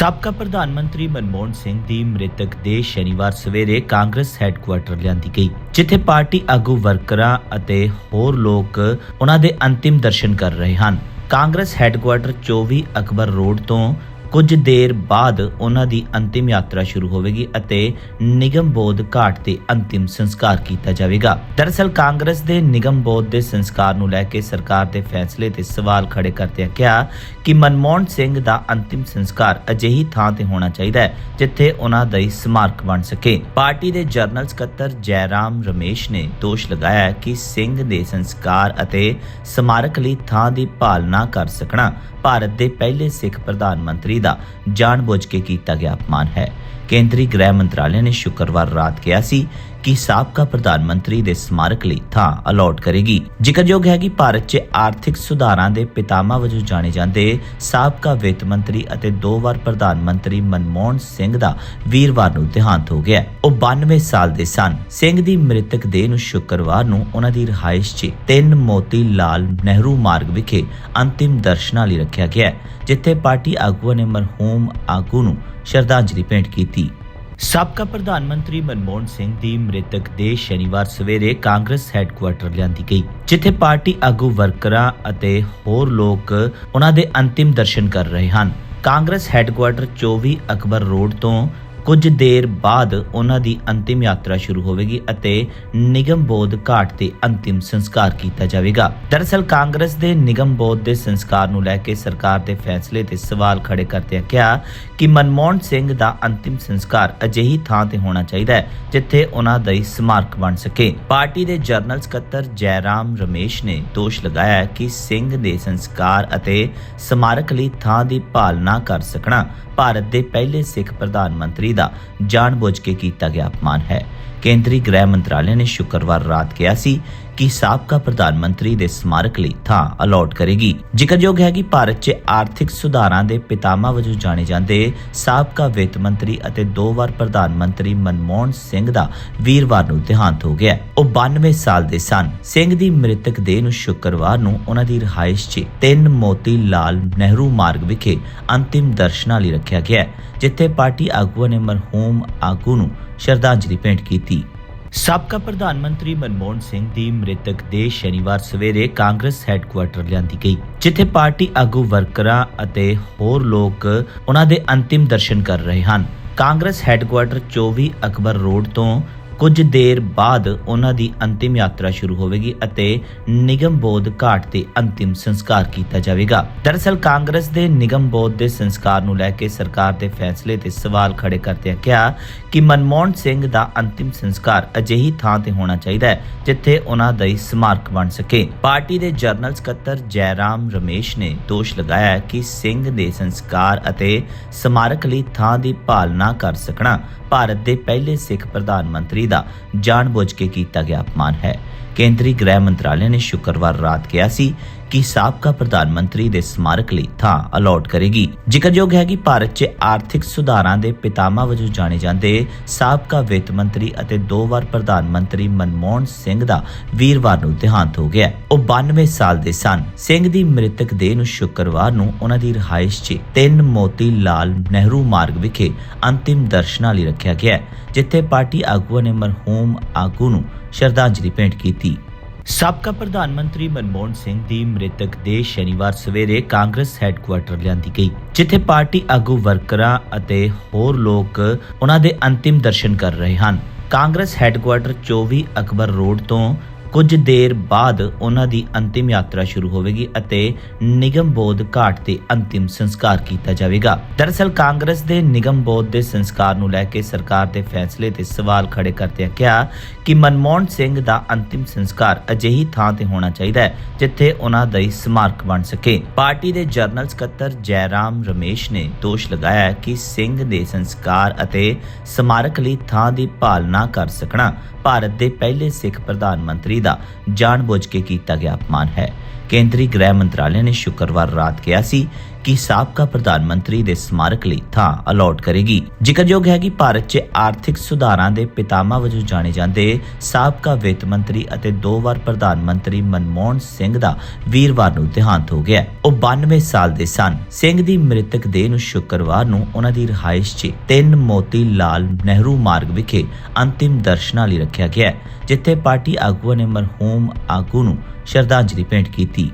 ਸਾਬਕਾ ਪ੍ਰਧਾਨ ਮੰਤਰੀ ਮਨਮੋਹਨ ਸਿੰਘ ਦੀ ਮ੍ਰਿਤਕ ਦੇ ਸ਼ਨੀਵਾਰ ਸਵੇਰੇ ਕਾਂਗਰਸ ਹੈੱਡਕੁਆਰਟਰ ਲਿਆਂਦੀ ਗਈ, ਜਿੱਥੇ ਪਾਰਟੀ ਆਗੂ ਵਰਕਰਾਂ ਅਤੇ ਹੋਰ ਲੋਕ ਉਹਨਾਂ ਦੇ ਅੰਤਿਮ ਦਰਸ਼ਨ ਕਰ ਰਹੇ ਹਨ। ਕਾਂਗਰਸ ਹੈੱਡਕੁਆਰਟਰ 24 ਅਕਬਰ ਰੋਡ ਤੋਂ ਕੁਝ ਦੇਰ ਬਾਅਦ ਉਹਨਾਂ ਦੀ ਅੰਤਿਮ ਯਾਤਰਾ ਸ਼ੁਰੂ ਹੋਵੇਗੀ ਅਤੇ ਨਿਗਮ ਬੋਧ ਘਾਟ ਤੇ ਅੰਤਿਮ ਸੰਸਕਾਰ ਕੀਤਾ ਜਾਵੇਗਾ। ਦਰਅਸਲ ਕਾਂਗਰਸ ਦੇ ਨਿਗਮ ਬੋਧ ਦੇ ਸੰਸਕਾਰ ਨੂੰ ਲੈ ਕੇ ਸਰਕਾਰ ਦੇ ਫੈਸਲੇ ਤੇ ਸਵਾਲ ਖੜੇ ਕਰਦਿਆਂ ਕਿਹਾ ਕਿ ਮਨਮੋਹਨ ਸਿੰਘ ਦਾ ਅੰਤਿਮ ਸੰਸਕਾਰ ਅਜਿਹੀ ਥਾਂ ਤੇ ਹੋਣਾ ਚਾਹੀਦਾ ਹੈ ਜਿੱਥੇ ਉਹਨਾਂ ਦਾ ਹੀ ਸਮਾਰਕ ਬਣ ਸਕੇ। ਪਾਰਟੀ ਦੇ ਜਨਰਲ ਸਕੱਤਰ ਜੈਰਾਮ ਰਮੇਸ਼ ਨੇ ਦੋਸ਼ ਲਗਾਇਆ ਕਿ ਸਿੰਘ ਦੇ ਸੰਸਕਾਰ ਅਤੇ ਸਮਾਰਕ ਲਈ ਥਾਂ ਦੀ ਭਾਲ ਨਾ ਕਰ ਸਕਣਾ ਭਾਰਤ ਦੇ ਪਹਿਲੇ ਸਿੱਖ ਪ੍ਰਧਾਨ ਮੰਤਰੀ ਦਾ ਜਾਣਬੁੱਝ ਕੇ ਕੀਤਾ ਗਿਆ ਅਪਮਾਨ ਹੈ। ਕੇਂਦਰੀ ਗ੍ਰਹਿ ਮੰਤਰਾਲੇ ਨੇ ਸ਼ੁੱਕਰਵਾਰ ਰਾਤ ਕਿਹਾ ਸੀ ਕਿ ਸਾਬਕਾ ਪ੍ਰਧਾਨ ਮੰਤਰੀ ਦੇ ਸਮਾਰਕ ਲਈ ਥਾਂ ਅਲਾਟ ਕਰੇਗੀ। ਜ਼ਿਕਰਯੋਗ ਹੈ ਕਿ ਭਾਰਤ 'ਚ ਆਰਥਿਕ ਸੁਧਾਰਾਂ ਦੇ ਪਿਤਾਮਾ ਵਜੋਂ ਜਾਣੇ ਜਾਂਦੇ ਸਾਬਕਾ ਵਿੱਤ ਮੰਤਰੀ ਅਤੇ ਦੋ ਵਾਰ ਪ੍ਰਧਾਨ ਮੰਤਰੀ ਮਨਮੋਹਨ ਸਿੰਘ ਦਾ ਵੀਰਵਾਰ ਨੂੰ ਦੇਹਾਂਤ ਹੋ ਗਿਆ। ਉਹ 92 ਸਾਲ ਦੇ ਸਨ। ਸਿੰਘ ਦੀ ਮ੍ਰਿਤਕ ਦੇਹ ਨੂੰ ਸ਼ੁੱਕਰਵਾਰ ਨੂੰ ਉਹਨਾਂ ਦੀ ਰਿਹਾਇਸ਼ 'ਚ ਤਿੰਨ ਮੋਤੀ ਲਾਲ ਨਹਿਰੂ ਮਾਰਗ ਵਿਖੇ ਅੰਤਿਮ ਦਰਸ਼ਨਾਂ ਲਈ ਰੱਖਿਆ ਗਿਆ ਹੈ, ਜਿੱਥੇ ਪਾਰਟੀ ਆਗੂਆਂ ਨੇ ਮਰਹੂਮ ਆਗੂ ਨੂੰ ਸ਼ਰਧਾਂਜਲੀ ਭੇਂਟ ਕੀਤੀ। ਸਾਬਕਾ ਪ੍ਰਧਾਨ ਮੰਤਰੀ ਮਨਮੋਹਨ ਸਿੰਘ ਦੀ ਮ੍ਰਿਤਕ ਦੇਹ ਸ਼ਨੀਵਾਰ ਸਵੇਰੇ ਕਾਂਗਰਸ ਹੈੱਡਕੁਆਰਟਰ ਲਿਆਂਦੀ ਗਈ, ਜਿੱਥੇ ਪਾਰਟੀ ਆਗੂ ਵਰਕਰਾਂ ਅਤੇ ਹੋਰ ਲੋਕ ਉਹਨਾਂ ਦੇ ਅੰਤਿਮ ਦਰਸ਼ਨ ਕਰ ਰਹੇ ਹਨ। ਕਾਂਗਰਸ ਹੈੱਡਕੁਆਰਟਰ 24 ਅਕਬਰ ਰੋਡ ਤੋਂ ਕੁਝ ਦੇਰ ਬਾਅਦ ਉਹਨਾਂ ਦੀ ਅੰਤਿਮ ਯਾਤਰਾ ਸ਼ੁਰੂ ਹੋਵੇਗੀ ਅਤੇ ਨਿਗਮ ਬੋਧ ਘਾਟ ਤੇ ਅੰਤਿਮ ਸੰਸਕਾਰ ਕੀਤਾ ਜਾਵੇਗਾ। ਦਰਅਸਲ ਕਾਂਗਰਸ ਦੇ ਨਿਗਮ ਬੋਧ ਦੇ ਸੰਸਕਾਰ ਨੂੰ ਲੈ ਕੇ ਸਰਕਾਰ ਦੇ ਫੈਸਲੇ ਤੇ ਸਵਾਲ ਖੜੇ ਕਰਦਿਆਂ ਕਿਹਾ ਕਿ ਮਨਮੋਹਨ ਸਿੰਘ ਦਾ ਅੰਤਿਮ ਸੰਸਕਾਰ ਅਜਿਹੀ ਥਾਂ ਤੇ ਹੋਣਾ ਚਾਹੀਦਾ ਹੈ ਜਿੱਥੇ ਉਹਨਾਂ ਦਾ ਹੀ ਸਮਾਰਕ ਬਣ ਸਕੇ। ਪਾਰਟੀ ਦੇ ਜਨਰਲ ਸਕੱਤਰ ਜੈਰਾਮ ਰਮੇਸ਼ ਨੇ ਦੋਸ਼ ਲਗਾਇਆ ਕਿ ਸਿੰਘ ਦੇ ਸੰਸਕਾਰ ਅਤੇ ਸਮਾਰਕ ਲਈ ਥਾਂ ਦੀ ਭਾਲ ਨਾ ਕਰ ਸਕਣਾ ਭਾਰਤ ਦੇ ਪਹਿਲੇ ਸਿੱਖ ਪ੍ਰਧਾਨ ਮੰਤਰੀ ਦਾ ਜਾਣਬੁੱਝ ਕੇ ਕੀਤਾ ਗਿਆ ਅਪਮਾਨ ਹੈ। ਕੇਂਦਰੀ ਗ੍ਰਹਿ ਮੰਤਰਾਲੇ ਨੇ ਸ਼ੁੱਕਰਵਾਰ ਰਾਤ ਕਿਹਾ ਸੀ ਕਿ ਸਾਬਕਾ ਪ੍ਰਧਾਨ ਮੰਤਰੀ ਦੇ ਸਮਾਰਕ ਲਈ ਥਾਂ ਅਲਾਟ ਕਰੇਗੀ। ਜ਼ਿਕਰਯੋਗ ਹੈ ਕਿ ਭਾਰਤ 'ਚ ਆਰਥਿਕ ਸੁਧਾਰਾਂ ਦੇ ਪਿਤਾਮਾ ਵਜੋਂ ਜਾਣੇ ਜਾਂਦੇ ਸਾਬਕਾ ਵਿੱਤ ਮੰਤਰੀ ਅਤੇ ਦੋ ਵਾਰ ਪ੍ਰਧਾਨ ਮੰਤਰੀ ਮਨਮੋਹਨ ਸਿੰਘ ਦਾ ਵੀਰਵਾਰ ਨੂੰ ਦੇਹਾਂਤ ਹੋ ਗਿਆ ਉਹ 92 ਸਾਲ ਦੇ ਸਨ। ਸਿੰਘ ਦੀ ਮ੍ਰਿਤਕ ਦੇਹ ਨੂੰ ਸ਼ੁੱਕਰਵਾਰ ਨੂੰ ਉਹਨਾਂ ਦੀ ਰਿਹਾਇਸ਼ 'ਚ ਤਿੰਨ ਮੋਤੀ ਲਾਲ ਨਹਿਰੂ ਮਾਰਗ ਵਿਖੇ ਅੰਤਿਮ ਦਰਸ਼ਨਾਂ ਲਈ ਰੱਖਿਆ ਗਿਆ ਹੈ, ਜਿੱਥੇ ਪਾਰਟੀ ਆਗੂਆਂ ਨੇ ਮਰਹੂਮ ਆਗੂ ਨੂੰ ਸ਼ਰਧਾਂਜਲੀ ਭੇਂਟ ਕੀਤੀ। ਸਾਬਕਾ ਪ੍ਰਧਾਨ ਮੰਤਰੀ ਮਨਮੋਹਨ ਸਿੰਘ ਦੀ ਮ੍ਰਿਤਕ ਦੇ ਸ਼ਨੀਵਾਰ ਸਵੇਰੇ ਕਾਂਗਰਸ ਹੈੱਡਕੁਆਰਟਰ ਲਿਆਂਦੀ ਗਈ, ਜਿੱਥੇ ਪਾਰਟੀ ਆਗੂ ਵਰਕਰਾਂ ਅਤੇ ਹੋਰ ਲੋਕ ਉਹਨਾਂ ਦੇ ਅੰਤਿਮ ਦਰਸ਼ਨ ਕਰ ਰਹੇ ਹਨ। ਕਾਂਗਰਸ ਹੈੱਡਕੁਆਰਟਰ 24 ਅਕਬਰ ਰੋਡ ਤੋਂ ਕੁਝ ਦੇਰ ਬਾਅਦ ਉਹਨਾਂ ਦੀ ਅੰਤਿਮ ਯਾਤਰਾ ਸ਼ੁਰੂ ਹੋਵੇਗੀ ਅਤੇ ਨਿਗਮ ਬੋਧ ਘਾਟ ਤੇ ਅੰਤਿਮ ਸੰਸਕਾਰ ਕੀਤਾ ਜਾਵੇਗਾ। ਦਰਅਸਲ ਕਾਂਗਰਸ ਦੇ ਨਿਗਮ ਬੋਧ ਦੇ ਸੰਸਕਾਰ ਨੂੰ ਲੈ ਕੇ ਸਰਕਾਰ ਦੇ ਫੈਸਲੇ ਤੇ ਸਵਾਲ ਖੜੇ ਕਰਦਿਆਂ ਕਿਹਾ ਕਿ ਮਨਮੋਹਨ ਸਿੰਘ ਦਾ ਅੰਤਿਮ ਸੰਸਕਾਰ ਅਜਿਹੀ ਥਾਂ ਤੇ ਹੋਣਾ ਚਾਹੀਦਾ ਹੈ ਜਿੱਥੇ ਉਹਨਾਂ ਦਾ ਸਮਾਰਕ ਬਣ ਸਕੇ। ਪਾਰਟੀ ਦੇ ਜਨਰਲ ਸਕੱਤਰ ਜੈਰਾਮ ਰਮੇਸ਼ ਨੇ ਦੋਸ਼ ਲਗਾਇਆ ਕਿ ਸਿੰਘ ਦੇ ਸੰਸਕਾਰ ਅਤੇ ਸਮਾਰਕ ਲਈ ਥਾਂ ਦੀ ਭਾਲ ਨਾ ਕਰ ਸਕਣਾ ਭਾਰਤ ਦੇ ਪਹਿਲੇ ਸਿੱਖ ਪ੍ਰਧਾਨ ਮੰਤਰੀ ਦਾ ਜਾਣਬੁੱਝ ਕੇ ਕੀਤਾ ਗਿਆ ਅਪਮਾਨ ਹੈ। ਕੇਂਦਰੀ ਗ੍ਰਹਿ ਮੰਤਰਾਲੇ ਨੇ ਸ਼ੁੱਕਰਵਾਰ ਰਾਤ ਕਿਹਾ ਸੀ ਕਿ ਸਾਬਕਾ ਪ੍ਰਧਾਨ ਮੰਤਰੀ ਦੇ ਸਮਾਰਕ ਲਈ ਥਾਂ ਅਲਾਟ ਕਰੇਗੀ। ਜ਼ਿਕਰਯੋਗ ਹੈ ਕਿ ਭਾਰਤ 'ਚ ਆਰਥਿਕ ਸੁਧਾਰਾਂ ਦੇ ਪਿਤਾਮਾ ਵਜੋਂ ਜਾਣੇ ਜਾਂਦੇ ਸਾਬਕਾ ਵਿੱਤ ਮੰਤਰੀ ਅਤੇ ਦੋ ਵਾਰ ਪ੍ਰਧਾਨ ਮੰਤਰੀ ਮਨਮੋਹਨ ਸਿੰਘ ਦਾ ਵੀਰਵਾਰ ਨੂੰ ਦੇਹਾਂਤ ਹੋ ਗਿਆ ਉਹ 92 ਸਾਲ ਦੇ ਸਨ। ਸਿੰਘ ਦੀ ਮ੍ਰਿਤਕ ਦੇਹ ਨੂੰ ਸ਼ੁੱਕਰਵਾਰ ਨੂੰ ਉਹਨਾਂ ਦੀ ਰਿਹਾਇਸ਼ 'ਚ ਤਿੰਨ ਮੋਤੀ ਲਾਲ ਨਹਿਰੂ ਮਾਰਗ ਵਿਖੇ ਅੰਤਿਮ ਦਰਸ਼ਨਾਂ ਲਈ ਰੱਖਿਆ ਗਿਆ ਹੈ, ਜਿੱਥੇ ਪਾਰਟੀ ਆਗੂਆਂ ਨੇ ਮਰਹੂਮ ਆਗੂ ਨੂੰ ਸ਼ਰਧਾਂਜਲੀ ਭੇਂਟ ਕੀਤੀ। ਸਾਬਕਾ ਪ੍ਰਧਾਨ ਮੰਤਰੀ ਮਨਮੋਹਨ ਸਿੰਘ ਦੀ ਮ੍ਰਿਤਕ ਦੇ ਸ਼ਨੀਵਾਰ ਸਵੇਰੇ ਕਾਂਗਰਸ ਹੈੱਡਕੁਆਰਟਰ ਲਿਆਂਦੀ ਗਈ, ਜਿੱਥੇ ਪਾਰਟੀ ਆਗੂ ਵਰਕਰਾਂ ਅਤੇ ਹੋਰ ਲੋਕ ਉਹਨਾਂ ਦੇ ਅੰਤਿਮ ਦਰਸ਼ਨ ਕਰ ਰਹੇ ਹਨ। ਕਾਂਗਰਸ ਹੈੱਡਕੁਆਰਟਰ 24 ਅਕਬਰ ਰੋਡ ਤੋਂ ਕੁਝ ਦੇਰ ਬਾਅਦ ਉਹਨਾਂ ਦੀ ਅੰਤਿਮ ਯਾਤਰਾ ਸ਼ੁਰੂ ਹੋਵੇਗੀ ਅਤੇ ਨਿਗਮ ਬੋਧ ਘਾਟ ਤੇ ਅੰਤਿਮ ਸੰਸਕਾਰ ਕੀਤਾ ਜਾਵੇਗਾ। ਦਰਅਸਲ ਕਾਂਗਰਸ ਦੇ ਨਿਗਮ ਬੋਧ ਦੇ ਸੰਸਕਾਰ ਨੂੰ ਲੈ ਕੇ ਸਰਕਾਰ ਦੇ ਫੈਸਲੇ ਤੇ ਸਵਾਲ ਖੜੇ ਕਰਦਿਆਂ ਕਿਹਾ ਕਿ ਮਨਮੋਹਨ ਸਿੰਘ ਦਾ ਅੰਤਿਮ ਸੰਸਕਾਰ ਅਜਿਹੀ ਥਾਂ ਤੇ ਹੋਣਾ ਚਾਹੀਦਾ ਹੈ ਜਿੱਥੇ ਉਹਨਾਂ ਦਾ ਹੀ ਸਮਾਰਕ ਬਣ ਸਕੇ। ਪਾਰਟੀ ਦੇ ਜਨਰਲ ਸਕੱਤਰ ਜੈਰਾਮ ਰਮੇਸ਼ ਨੇ ਦੋਸ਼ ਲਗਾਇਆ ਹੈ ਕਿ ਸਿੰਘ ਦੇ ਸੰਸਕਾਰ ਅਤੇ ਸਮਾਰਕ ਲਈ ਥਾਂ ਦੀ ਭਾਲ ਨਾ ਕਰ ਸਕਣਾ ਭਾਰਤ ਦੇ ਪਹਿਲੇ ਸਿੱਖ ਪ੍ਰਧਾਨ ਮੰਤਰੀ ਦਾ ਜਾਣਬੁੱਝ ਕੇ ਕੀਤਾ ਗਿਆ ਅਪਮਾਨ ਹੈ। ਕੇਂਦਰੀ ਗ੍ਰਹਿ ਮੰਤਰਾਲੇ ਨੇ ਸ਼ੁੱਕਰਵਾਰ ਰਾਤ ਕਿਹਾ ਸੀ ਕਿ ਸਾਬਕਾ ਪ੍ਰਧਾਨ ਮੰਤਰੀ ਦੇ ਸਮਾਰਕ ਲਈ ਥਾਂ ਅਲਾਟ ਕਰੇਗੀ। ਜ਼ਿਕਰਯੋਗ ਹੈ ਕਿ ਭਾਰਤ 'ਚ ਆਰਥਿਕ ਸੁਧਾਰਾਂ ਦੇ ਪਿਤਾਮਾ ਵਜੋਂ ਜਾਣੇ ਜਾਂਦੇ ਸਾਬਕਾ ਵਿੱਤ ਮੰਤਰੀ ਅਤੇ ਦੋ ਵਾਰ ਪ੍ਰਧਾਨ ਮੰਤਰੀ ਮਨਮੋਹਨ ਸਿੰਘ ਦਾ ਵੀਰਵਾਰ ਨੂੰ ਦੇਹਾਂਤ ਹੋ ਗਿਆ। ਉਹ 92 ਸਾਲ ਦੇ ਸਨ। ਸਿੰਘ ਦੀ ਮ੍ਰਿਤਕ ਦੇਹ ਨੂੰ ਸ਼ੁੱਕਰਵਾਰ ਨੂੰ ਉਹਨਾਂ ਦੀ ਰਿਹਾਇਸ਼ 'ਚ ਤਿੰਨ ਮੋਤੀ ਲਾਲ ਨਹਿਰੂ ਮਾਰਗ ਵਿਖੇ ਅੰਤਿਮ ਦਰਸ਼ਨਾਂ ਲਈ ਰੱਖਿਆ ਗਿਆ ਹੈ, ਜਿੱਥੇ ਪਾਰਟੀ ਆਗੂਆਂ ਨੇ ਮਰਹੂਮ ਆਗੂ ਨੂੰ ਸ਼ਰਧਾਂਜਲੀ ਭੇਂਟ ਕੀਤੀ।